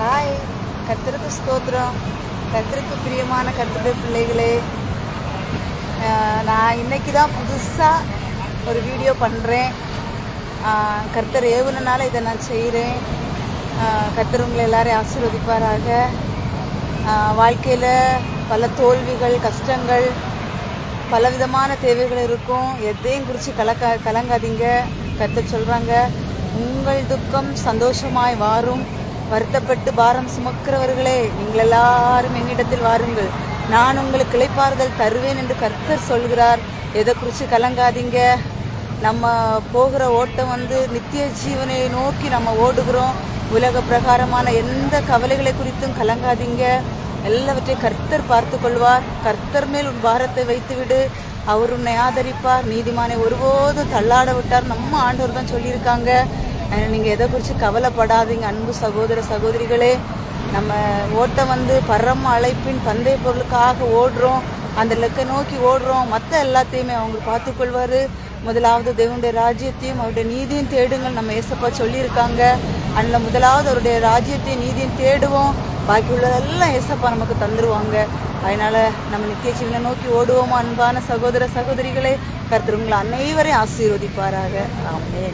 Hi. கர்த்தருக்கு ஸ்தோத்திரம். கர்த்தருக்கு பிரியமான கர்த்தருடைய பிள்ளைகளே நான் இன்னைக்கு தான் புதுசாக ஒரு வீடியோ பண்ணுறேன் கர்த்தர் ஏவுனனால இதை நான் செய்கிறேன் கர்த்தர் உங்களை எல்லாரையும் ஆசீர்வதிப்பாராக. வாழ்க்கையில் பல தோல்விகள் கஷ்டங்கள் பலவிதமான தேவைகள் இருக்கும். எதையும் குறித்து கலக்க கலங்காதீங்க. கர்த்தர் சொல்கிறாங்க உங்கள் துக்கம் சந்தோஷமாய் வாரும். வருத்தப்பட்டு பாரம் சுமக்கிறவர்களே நீங்கள் எல்லாரும் என்னிடத்தில் வாருங்கள். நான் உங்களுக்கு இழைப்பாறுதல் தருவேன் என்று கர்த்தர் சொல்கிறார். எதை குறித்து கலங்காதீங்க. நம்ம போகிற ஓட்டம் வந்து நித்திய ஜீவனை நோக்கி நம்ம ஓடுகிறோம். உலக பிரகாரமான எந்த கவலைகளை குறித்தும் கலங்காதீங்க. எல்லாவற்றையும் கர்த்தர் பார்த்து கொள்வார். கர்த்தர் மேல் உன் பாரத்தை வைத்துவிடு. அவர் உன்னை ஆதரிப்பார். நீதிமானை ஒருபோதும் தள்ளாட விட்டார். நம்ம ஆண்டவர் தான் சொல்லியிருக்காங்க. அதனால் நீங்கள் எதை குறித்து கவலைப்படாதீங்க அன்பு சகோதர சகோதரிகளே. நம்ம ஓட்டம் வந்து பரம அழைப்பின் பந்தய பொருளுக்காக ஓடுறோம். அந்த இலக்கை நோக்கி ஓடுறோம். மற்ற எல்லாத்தையுமே அவங்க பார்த்துக்கொள்வார். முதலாவது தேவனுடைய ராஜ்யத்தையும் அவருடைய நீதியும் தேடுங்கள். நம்ம ஏசப்பா சொல்லியிருக்காங்க. அதில் முதலாவது அவருடைய ராஜ்யத்தையும் நீதியும் தேடுவோம். பாக்கி உள்ளதெல்லாம் ஏசப்பா நமக்கு தந்துடுவாங்க அதனால் நம்ம நித்திய ஜீவனை நோக்கி ஓடுவோமா அன்பான சகோதர சகோதரிகளே. கருத்துருங்களை அனைவரையும் ஆசீர்வதிப்பாராக. ஆமே